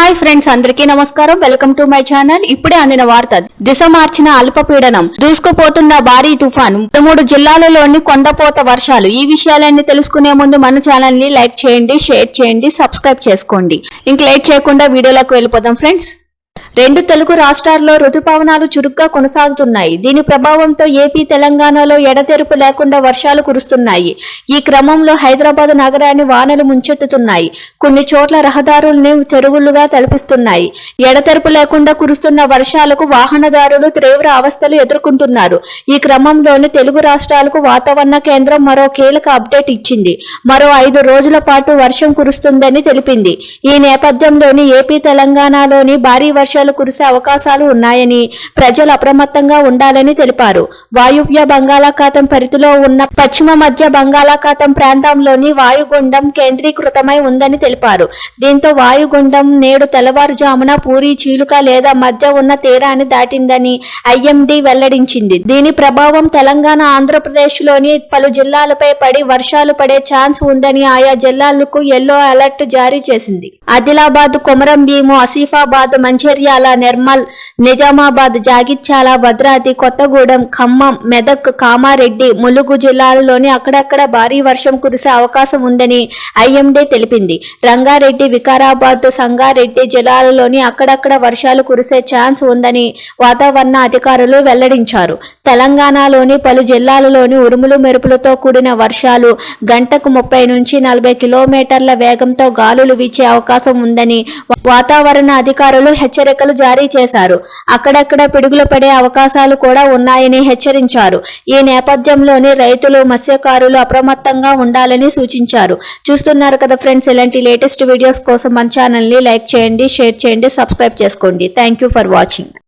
Hi friends అందరికీ నమస్కారం. Welcome to my channel. ఇప్పుడే అందిన వార్త దిశ మార్చిన అల్పపీడనం దూసుకుపోతున్న భారీ తుఫాను. పదమూడు జిల్లాలలోని కొండపోత వర్షాలు. ఈ విషయాలన్నీ తెలుసుకునే ముందు మన ఛానల్ని లైక్ చేయండి షేర్ చేయండి సబ్స్క్రైబ్ చేసుకోండి. ఇంక లేట్ చేయకుండా వీడియోలోకి వెళ్ళిపోదాం ఫ్రెండ్స్. రెండు తెలుగు రాష్ట్రాల్లో రుతుపవనాలు చురుగ్గా కొనసాగుతున్నాయి. దీని ప్రభావంతో ఏపీ తెలంగాణలో ఎడతెరుపు లేకుండా వర్షాలు కురుస్తున్నాయి. ఈ క్రమంలో హైదరాబాద్ నగరాన్ని వానలు ముంచెత్తుతున్నాయి. కొన్ని చోట్ల రహదారుల్ని చెరువులుగా తలపిస్తున్నాయి. ఎడతెరుపు లేకుండా కురుస్తున్న వర్షాలకు వాహనదారులు తీవ్ర అవస్థలు ఎదుర్కొంటున్నారు. ఈ క్రమంలోనే తెలుగు రాష్ట్రాలకు వాతావరణ కేంద్రం మరో కీలక అప్డేట్ ఇచ్చింది. మరో ఐదు రోజుల పాటు వర్షం కురుస్తుందని తెలిపింది. ఈ నేపథ్యంలోని ఏపీ తెలంగాణలోని భారీ వర్షం వర్షాలు కురిసే అవకాశాలు ఉన్నాయని ప్రజలు అప్రమత్తంగా ఉండాలని తెలిపారు. వాయువ్య బంగాళాఖాతం పరిధిలో ఉన్న పశ్చిమ మధ్య బంగాళాఖాతం ప్రాంతంలోని వాయుగుండం కేంద్రీకృతమై ఉందని తెలిపారు. దీంతో వాయుగుండం నేడు తెల్లవారుజామున పూరి చీలుక లేదా మధ్య ఉన్న తీరాన్ని దాటిందని ఐఎండీ వెల్లడించింది. దీని ప్రభావం తెలంగాణ ఆంధ్రప్రదేశ్లోని పలు జిల్లాలపై పడి వర్షాలు పడే ఛాన్స్ ఉందని ఆయా జిల్లాలకు ఎల్లో అలర్ట్ జారీ చేసింది. ఆదిలాబాద్ కొమరం భీము ఆసిఫాబాద్ మంచిర్యాల నిర్మల్ నిజామాబాద్ జాగిత్యాల భద్రాద్రి కొత్తగూడెం ఖమ్మం మెదక్ కామారెడ్డి ములుగు జిల్లాలలోని అక్కడక్కడ భారీ వర్షం కురిసే అవకాశం ఉందని ఐఎండీ తెలిపింది. రంగారెడ్డి వికారాబాద్ సంగారెడ్డి జిల్లాలలోని అక్కడక్కడ వర్షాలు కురిసే ఛాన్స్ ఉందని వాతావరణ అధికారులు వెల్లడించారు. తెలంగాణలోని పలు జిల్లాలలోని ఉరుములు మెరుపులతో కూడిన వర్షాలు గంటకు ముప్పై నుంచి నలభై కిలోమీటర్ల వేగంతో గాలులు వీచే అవకాశం ఉందని వాతావరణ అధికారులు హెచ్చరిక హెచ్చరికలు జారీ చేశారు. అక్కడక్కడ పిడుగులు పడే అవకాశాలు కూడా ఉన్నాయని హెచ్చరించారు. ఈ నేపథ్యంలోని రైతులు మత్స్యకారులు అప్రమత్తంగా ఉండాలని సూచించారు. చూస్తున్నారు కదా ఫ్రెండ్స్ ఇలాంటి లేటెస్ట్ వీడియోస్ కోసం మన ఛానల్ని లైక్ చేయండి షేర్ చేయండి సబ్స్క్రైబ్ చేసుకోండి. Thank you for watching